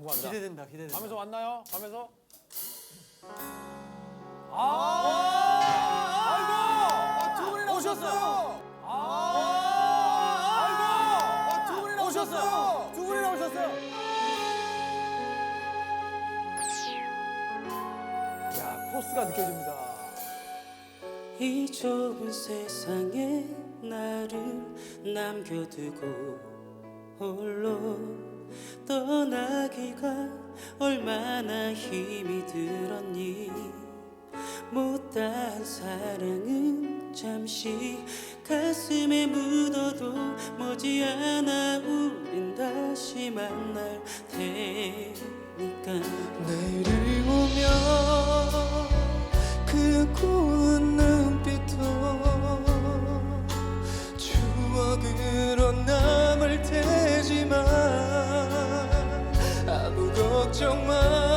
궁금합니다. 기대된다 기대된다. 밤에서 왔나요? 밤에서? 아, 두 분이나 오셨어요. 아, 두 분이나 오셨어요. 두 분이나 오셨어요. 야 포스가 느껴집니다. 이 좁은 세상에 나를 남겨두고 홀로 떠나기가 얼마나 힘이 들었니? 못다한 사랑은 잠시 가슴에 묻어도 머지않아 우린 다시 만날 테니까. 내일이 오면 그고 걱정 마